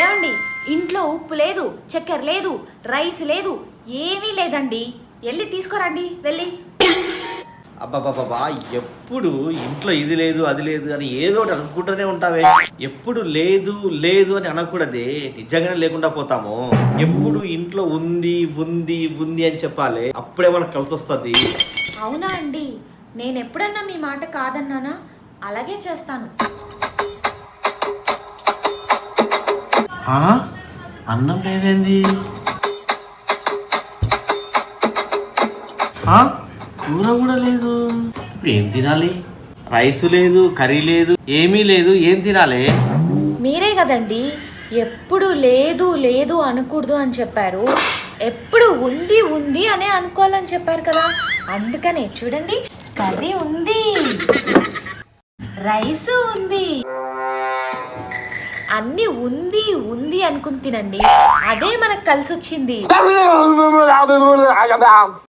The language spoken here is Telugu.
ఏమండి? ఇంట్లో ఉప్పు లేదు చక్కెర లేదు రైస్ లేదు ఏమీ లేదండి. వెళ్ళి తీసుకురండి వెళ్ళి. అబ్బాబాబా ఎప్పుడు ఇంట్లో ఇది లేదు అది లేదు అని ఏదో ఒకటి అనుకుంటూనే ఉంటావే. ఎప్పుడు లేదు లేదు అని అనకూడదే. నిజంగానే లేకుండా పోతాము. ఎప్పుడు ఇంట్లో ఉంది ఉంది ఉంది అని చెప్పాలి. అప్పుడే మనకు కలిసి వస్తుంది. అవునా అండి? నేను ఎప్పుడన్నా మీ మాట కాదన్నానా? అలాగే చేస్తాను. అన్నం లేదేంది? కూర కూడా లేదు. ఇప్పుడు ఏం తినాలి? రైస్ లేదు కర్రీ లేదు ఏమీ లేదు ఏం తినాలి? మీరే కదండి ఎప్పుడు లేదు లేదు అనకూడదు అని చెప్పారు. ఎప్పుడు ఉంది ఉంది అనే అనుకోవాలని చెప్పారు కదా. అందుకనే చూడండి కర్రీ ఉంది. రైస్ ఉంది. అన్ని ఉంది ఉంది అనుకుని తినండి. అదే మనకు కలిసి వచ్చింది